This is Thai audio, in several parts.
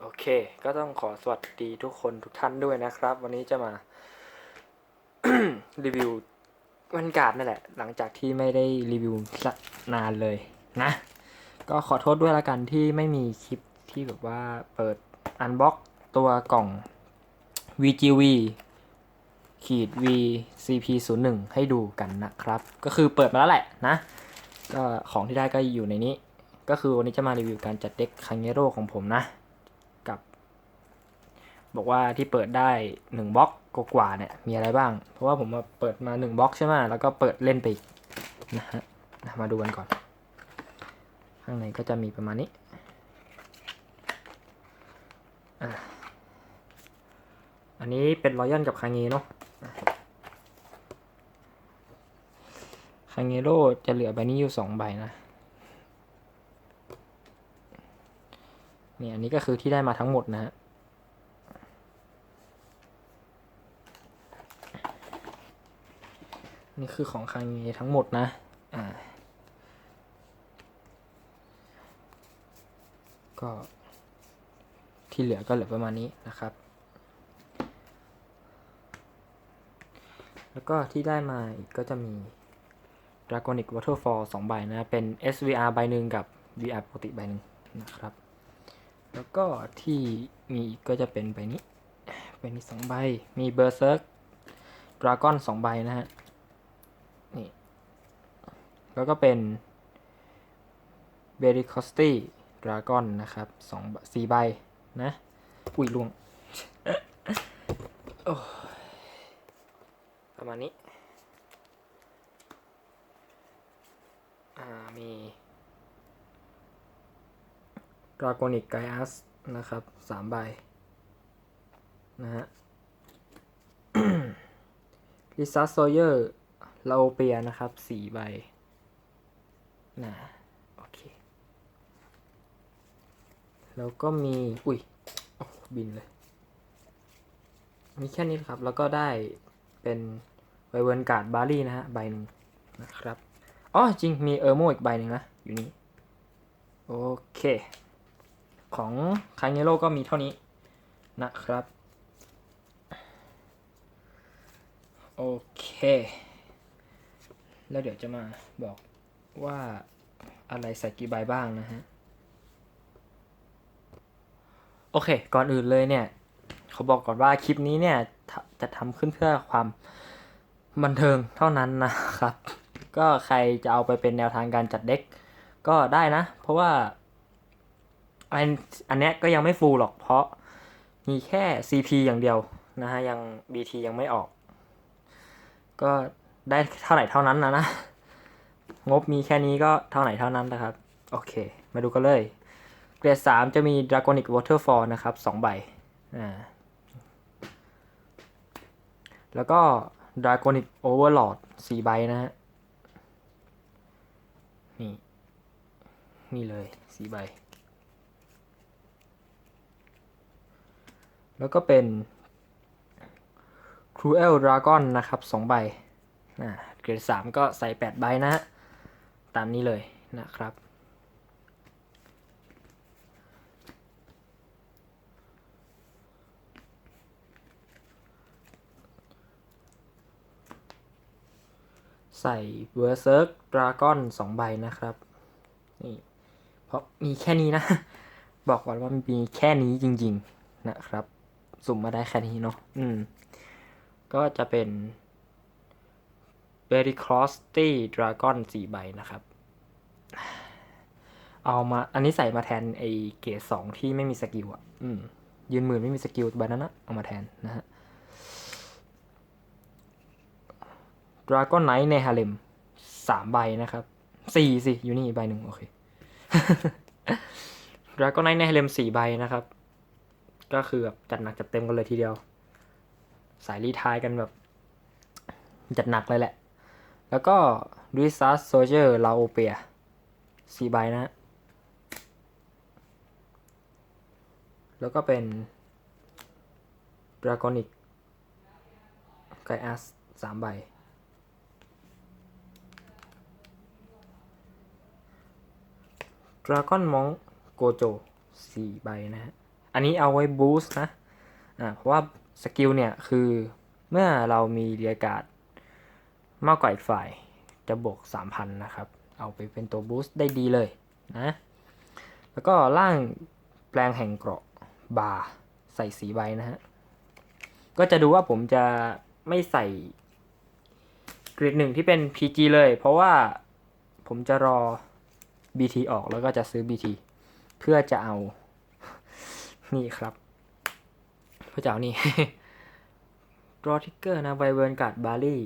โอเค ก็ต้องขอสวัสดีทุกคนทุกท่านด้วยนะครับ วันนี้จะมา รีวิววันการ์ดนั่นแหละ หลังจากที่ไม่ได้รีวิวสักนานเลยนะ ก็ขอโทษด้วยละกันที่ไม่มีคลิปที่แบบว่าเปิดอันบ็อกตัวกล่อง VGV ขีด VCP01 ให้ดูกันนะครับ ก็คือเปิดมาแล้วแหละนะ ก็ของที่ได้ก็อยู่ในนี้ ก็คือวันนี้จะมารีวิวการจัดเด็กคังเงโร่ของผมนะ กับ บอกว่าที่เปิดได้หนึ่งบล็อกกว่าเนี่ยมีอะไรบ้าง เพราะว่าผมมาเปิดมาหนึ่งบล็อกใช่ไหมแล้วก็เปิดเล่นไปอีกนะฮะมาดูกันก่อน ข้างในก็จะมีประมาณนี้อันนี้เป็นรอยัลกับคางเงเนาะคางเงโร่จะเหลือใบนี้อยู่สองใบนะ เนี่ยอันนี้ก็คือที่ได้มาทั้งหมดนะฮะนี่คือของคางเงทั้งหมดนะ อ่า ก็ที่เหลือก็เหลือประมาณนี้นะครับ แล้วก็ที่ได้มาอีกก็จะมี Dragonic Waterfall 2 ใบนะ เป็น SVR ใบหนึ่งกับ VR ปกติใบหนึ่งนะครับ แล้วก็ที่มีก็จะเป็นใบนี้ใบนี้สองใบ มีเบอร์เซิร์กดราก้อนสองใบนะฮะ นี่ แล้วก็เป็นเบริคอสตี้ดราก้อนนะครับสองสี่ใบนะ อุ้ยลวงประมาณนี้ อ่า มี ดราโกนิกไกอัสนะครับสามใบนะฮะลิซัสโซเยอร์ลาโอเปียนะครับสี่ใบนะโอเค แล้วก็มี อุ้ยอบินเลย มีแค่นี้ครับ แล้วก็ได้เป็นไวเวิร์นการ์ดบารี่นะฮะ ใบหนึ่งนะครับ อ๋อ จริงมีเออร์โมอีกใบหนึ่งนะ อยู่นี่ โอเค ของคางเยโร่ก็มีเท่านี้นะครับ โอเค แล้วเดี๋ยวจะมาบอกว่าอะไรใส่กี่ใบบ้างนะฮะ โอเค ก่อนอื่นเลยเนี่ย เขาบอกก่อนว่าคลิปนี้เนี่ย จะทำขึ้นเพื่อความบันเทิงเท่านั้นนะครับ ก็ใครจะเอาไปเป็นแนวทางการจัดเด็กก็ได้นะ เพราะว่า อันอันเนี้ยก็ยังไม่ฟูลหรอกเพราะมีแค่ CP อย่างเดียวนะฮะยัง BT ยังไม่ออก ก็ได้เท่าไหร่เท่านั้นนะนะ งบมีแค่นี้ก็เท่าไหร่เท่านั้นนะครับ โอเค มาดูกันเลย เกรดสามจะมี Dragonic Waterfall นะครับสองใบอ่าแล้วก็ Dragonic Overlord สี่ใบนะฮะ นี่ นี่เลยสี่ใบ แล้วก็เป็น Cruel Dragon นะครับสองใบนะเกรดสามก็ใส่แปดใบนะฮะ ตามนี้เลยนะครับ ใส่ Berserk Dragon สองใบนะครับ นี่ เพราะมีแค่นี้นะ บอกก่อนว่ามีแค่นี้จริง ๆ นะครับ สุ่มมาได้แค่นี้เนาะอืม ก็จะเป็น b e r y c r o s t y Dragon สี่ใบนะครับ เอามา อันนี้ใส่มาแทนไอเกรดสองที่ไม่มีสกิลอะ อืม ยืนหมื่นไม่มีสกิลใบนั้นนะเอามาแทนนะฮะ Dragon Knight ในฮาเลมสามใบนะครับสี่สิ อยู่นี่ใบหนึ่งโอเค Dragon Knight ในฮาเลมสี่ใบนะครับ ก็คือแบบจัดหนักจัดเต็มกันเลยทีเดียว สายรีทายกันแบบ จัดหนักเลยแหละ แล้วก็ d u i s a s Soldier ลาโอเปียสี่ใบนะฮะแล้วก็เป็น Dragonic ไกอัสสามใบ Dragon Monk Gojo สี่ใบนะฮะ อันนี้เอาไว้บูสต์นะอ่าเพราะว่าสกิลเนี่ยคือเมื่อเรามีเรียกการ์ดมากกว่าอีกฝ่ายจะบวก 3,000 นะครับ เอาไปเป็นตัวบูสต์ได้ดีเลยนะ แล้วก็ล่างแปลงแห่งเกราะบาใส่สีใบนะฮะ ก็จะดูว่าผมจะไม่ใส่กริดหนึ่งที่เป็น PG เลย เพราะว่าผมจะรอ BT ออกแล้วก็จะซื้อ BT เพื่อจะเอา ครับพื่อจะเอานี่รอทิกเกอร์นะไวเวิร์นการ์ดบารี่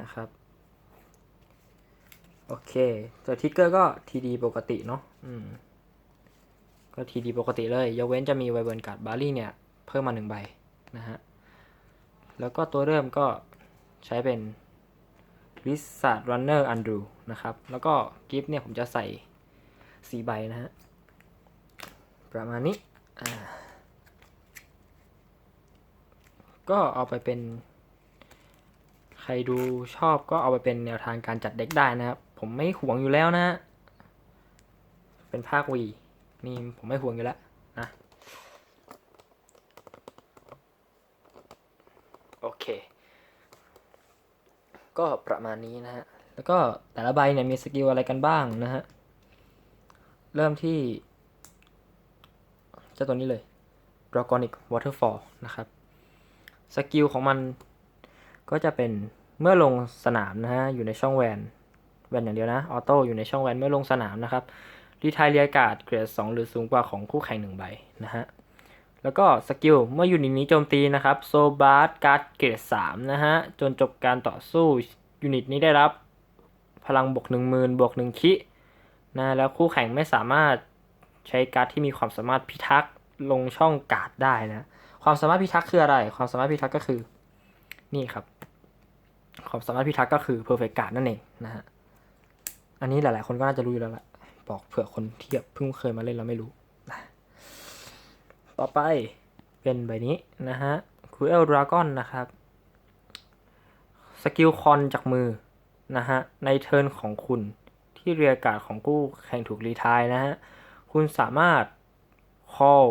นะครับ โอเคตัวทิกเกอร์ก็ทีดีปกติเนาะอืมก็ทีดีปกติเลย ยกเว้นจะมีไวเวิร์นการ์ดบารี่เนี่ย เพิ่มมาหนึ่งใบนะฮะ แล้วก็ตัวเริ่มก็ใช้เป็น r i s a r d Runner Undo นดูนะครับ แล้วก็กิฟต์เนี่ยผมจะใส่สีใบนะฮะ ประมาณนี้ ก็เอาไปเป็น ใครดูชอบก็เอาไปเป็นแนวทางการจัดเด็กได้นะครับ ผมไม่หวงอยู่แล้วนะ เป็นภาควีนี่ผมไม่ห่วงอยู่แล้วนะ โอเค ก็ประมาณนี้นะฮะ แล้วก็แต่ละใบเนี่ยมีสกิลอะไรกันบ้างนะฮะ เริ่มที่ จ้าตัวนี้เลย Dragonic Waterfall นะครับ สกิลของมันก็จะเป็นเมื่อลงสนามนะฮะ อยู่ในช่องแวนแวนอย่างเดียวนะ ออโต้อยู่ในช่องแวนเมื่อลงสนามนะครับ รีทายเรียกาดเกรด2 หรือสูงกว่าของคู่แข่งหนึ่งใบนะฮะ แล้วก็สกิลเมื่อยูนิตนี้โจมตีนะครับโซบาร์การ์ดเกรด3นะฮะ จนจบการต่อสู้ยูนิตนี้ได้รับพลังบวก1 0,000บวก1คินะแล้วคู่แข่งไม่สามารถ ใช้การ์ดที่มีความสามารถพิทักษ์ลงช่องการ์ดได้นะ ความสามารถพิทักษ์คืออะไร ความสามารถพิทักษ์ก็คือ นี่ครับ ความสามารถพิทักษ์ก็คือ perfect guard นั่นเองนะฮะ อันนี้หลาย ๆ คนก็น่าจะรู้อยู่แล้วแหละ บอกเผื่อคนที่แบเพิ่งเคยมาเล่นแล้วไม่รู้นะต่อไปเป็นใบนี้นะฮะ Cruel Dragon นะครับ สกิลคอนจากมือนะฮะ ในเทิร์นของคุณที่เรียกการ์ดของกู้แข่งถูกรีทายนะฮะ คุณสามารถ call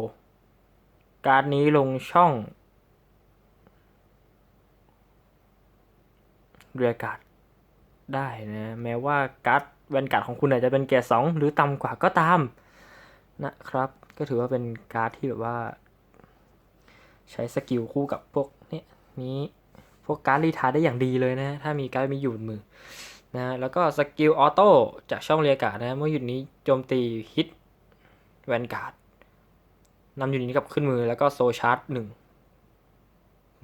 การ์ดนี้ลงช่องเรียกการ์ดได้นะแม้ว่าการ์ดแวนการ์ดของคุณอาจจะเป็นเกียร์สองหรือต่ำกว่าก็ตามนะครับ ก็ถือว่าเป็นการ์ดที่แบบว่า ใช้สกิลคู่กับพวกเนี่ยนี้พวกการ์ดรีทาร์ได้อย่างดีเลยนะถ้ามีการ์ดมีอยู่มือนะแล้วก็สกิลออโต้จากช่องเรียกการ์ดนะ เมื่อหยุดนี้โจมตีฮิต แวนการ์ดนำยูนิตนี้กลับขึ้นมือแล้วก็โซชาร์จหนึ่ง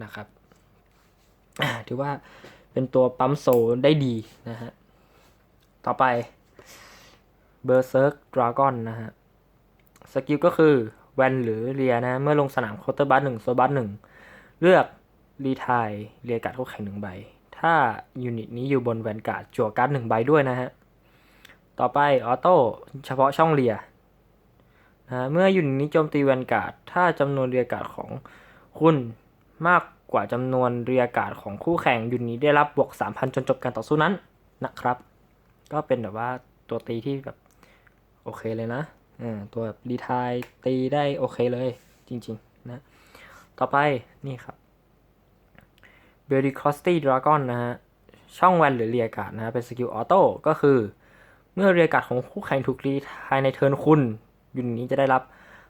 นะครับถือว่าเป็นตัวปั๊มโซได้ดีนะฮะ ต่อไป Berserk Dragon นนะฮะ สกิลก็คือแวนหรือเรียนะ เมื่อลงสนามเคาน์เตอร์บัสหนึ่งโซบัสหนึ่งเลือกรีทายเรียการ์ดคู่แข่งหนึ่งใบ ถ้ายูนิตนี้อยู่บนแวนการ์ดจั่วการ์ดหนึ่งใบด้วยนะฮะ ต่อไปออโต้เฉพาะช่องเรีย นะเมื่อยูนิตนี้โจมตีแวนการ์ดถ้าจำนวนเรียการของคุณมากกว่าจำนวนเรียการของคู่แข่งยูนิตนี้ได้รับบวก 3,000 จนจบการต่อสู้นั้นนะครับ ก็เป็นแบบว่าตัวตีที่แบบโอเคเลยนะอ่าตัวแบบรีทายตีได้โอเคเลยจริงๆนะต่อไปนี่ครับ b e r y c r o s t y Dragon นะฮะ ช่องแวนหรือเรียการ์ดนะฮะ เป็นสกิลออโต้ก็คือ เมื่อเรียการ์ดของคู่แข่งถูกรีทายในเทิร์นคุณ ยูนิตนี้จะได้รับ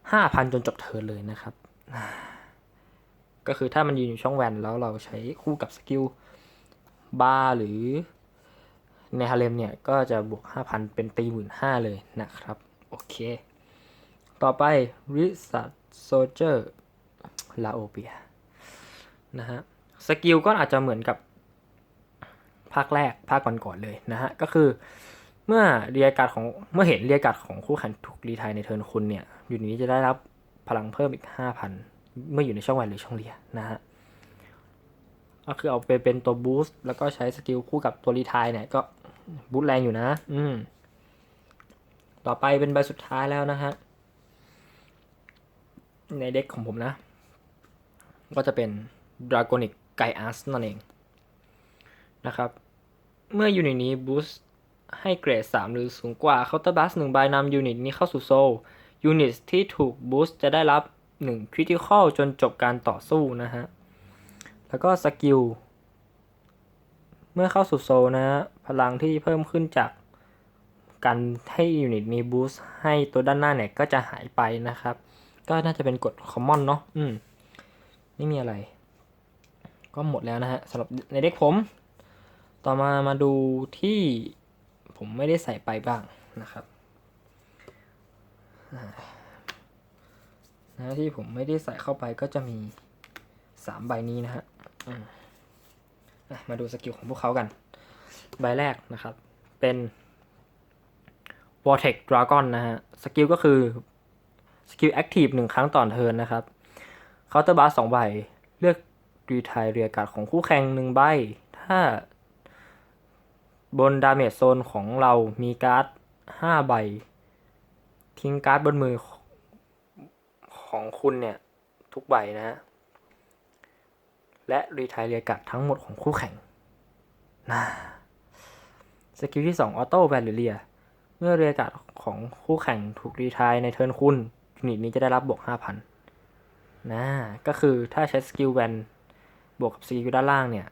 5,000 จนจบเทิร์นเลยนะครับ ก็คือถ้ามันยืนอยู่ช่องแวนแล้วเราใช้คู่กับสกิลบาร์หรือในฮาเลมเนี่ย ก็จะบวก 5,000 เป็นตีหมื่นห้าเลยนะครับ โอเค ต่อไป r i s a r d Soldier ลาโอเปียนะฮะสกิลก็อาจจะเหมือนกับภาคแรกภาคก่อนๆเลยนะฮะ ก็คือ เมื่อเรียการ์ดของเมื่อเห็นเรียการ์ดของคู่แข่งถูกรีไทายในเทิร์นคุณเนี่ยอยู่นี้จะได้รับพลังเพิ่มอีก 5,000 เมื่ออยู่ในช่องแวนหรือช่องเรียนะฮะก็คือเอาไปเป็นตัวบูสต์แล้วก็ใช้สกิลคู่กับตัวรีไทายเนี่ยก็บูสต์แรงอยู่นะ อืม ต่อไปเป็นใบสุดท้ายแล้วนะฮะ ในเด็กของผมนะ ก็จะเป็น Dragonic Gaius นั่นเองนะครับ เมื่อยูนิตนี้บูสต์ ให้เกรด 3 หรือสูงกว่าเคาน์เตอร์บัสหนึ่งใบนำยูนิตนี้เข้าสู่โซลยูนิตที่ถูกบูสต์จะได้รับ1 Critical จนจบการต่อสู้นะฮะ แล้วก็สกิล เมื่อเข้าสู่โซลนะฮะ พลังที่เพิ่มขึ้นจากการให้ยูนิตมีบูสต์ให้ตัวด้านหน้าเนี่ย ก็จะหายไปนะครับ ก็น่าจะเป็นกฎคอมมอนเนาะอืมไม่มีอะไร ก็หมดแล้วนะฮะสำหรับในเด็กผม ต่อมามาดูที่ ผมไม่ได้ใส่ไปบ้างนะครับนะที่ผมไม่ได้ใส่เข้าไปก็จะมีสามใบนี้นะฮะมาดูสกิลของพวกเขากัน ใบแรกนะครับ เป็น Vortex Dragon นะฮะ สกิลก็คือ สกิลแอคทีฟหนึ่งครั้งต่อเทิร์นนะครับเคาน์เตอร์บาร์สองใบ เลือกรีทายเรียการ์ดของคู่แข่งหนึ่งใบ ถ้า บนดาเมจโซนของเรามีการ์ดห้าใบ ทิ้งการ์ดบนมือของคุณเนี่ย ทุกใบนะฮะและรีไทายเรียการ์ดทั้งหมดของคู่แข่งนะสกิลที่ 2 ออโต้แวลเลีย เมื่อเรียการ์ดของคู่แข่งถูกรีไทายในเทิร์นคุณยูนิตนี้จะได้รับบวก 5,000นะก็คือถ้าใช้สกิลแวนบวกกับสกิลด้านล่างเนี่ย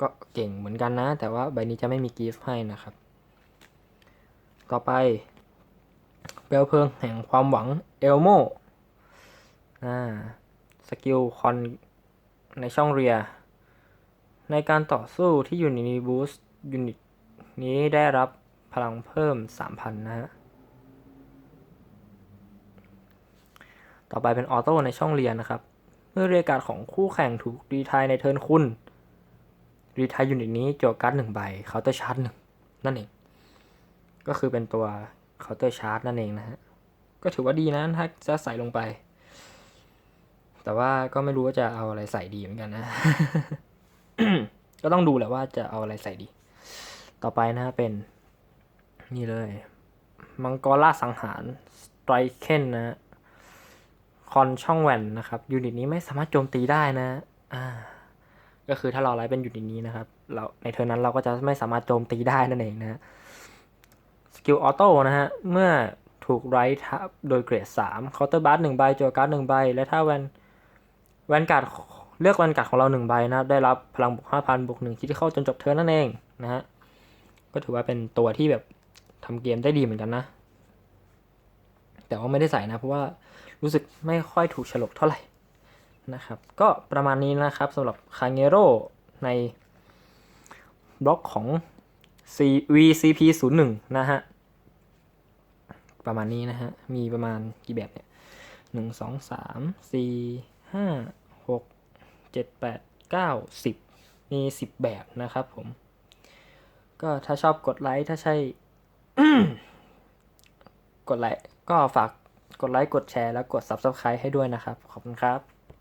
ก็เก่งเหมือนกันนะ แต่ว่าใบนี้จะไม่มีกิฟต์ให้นะครับ ต่อไปเปลวเพลิงแห่งความหวังเอลโมอ่าสกิลคอนในช่องเรีย ในการต่อสู้ที่ยูนิตนี้บูสต์ยูนิตนี้ได้รับพลังเพิ่ม 3,000 นะฮะ ต่อไปเป็นออโต้ในช่องเรียนนะครับ เมื่อเรียกการดของคู่แข่งถูกรีทายในเทิร์นคุณ รีไทยยูนิตนี้โจวการ์ดหนึ่งใบเคาน์เตอร์ชาร์จหนึ่งนั่นเอง ก็คือเป็นตัวเคาน์เตอร์ชาร์จนั่นเองนะฮะ ก็ถือว่าดีนะถ้าจะใส่ลงไป แต่ว่าก็ไม่รู้ว่าจะเอาอะไรใส่ดีเหมือนกันนะ ก็ต้องดูแหละว่าจะเอาอะไรใส่ดี ต่อไปนะฮะเป็น นี่เลย มังกรล่าสังหารสไตรเคนนะคอนช่องแหวนนะครับยูนิตนี้ไม่สามารถโจมตีได้นะ อ่า ก็คือถ้าเราไลฟ์เป็นยูนิตนี้นะครับ เราในเทอร์นั้นเราก็จะไม่สามารถโจมตีได้นั่นเองนะสกิลออโต้นะฮะ เมื่อถูกไรท์ทับโดยเกรด3เคาน์เตอร์บัสหนึ่งใบโจการ์ดหนึ่งใบ และถ้าแวนแวนการ์ดเลือกแวนการ์ดของเราหนึ่งใบนะได้รับพลังบวก5,000บวกหนึ่งคิดที่เข้าจนจบเทิร์นนั่นเองนะฮะ ก็ถือว่าเป็นตัวที่แบบทำเกมได้ดีเหมือนกันนะ แต่ว่าไม่ได้ใส่นะ เพราะว่ารู้สึกไม่ค่อยถูกฉลกเท่าไหร่ นะครับ ก็ประมาณนี้นะครับสำหรับคาเงโร่ในบล็อกของ C VCP 0 1นะฮะ ประมาณนี้นะฮะ มีประมาณกี่แบบเนี่ยหนึ่งสองสามสี่ห้าหกเจ็ดแปดเก้าสิบมีสิบแบบนะครับผม ก็ถ้าชอบกดไลค์ ถ้าใช่ กดไลค์ ก็ฝากกดไลค์ กดแชร์ แล้วกด Subscribe ให้ด้วยนะครับ ขอบคุณครับ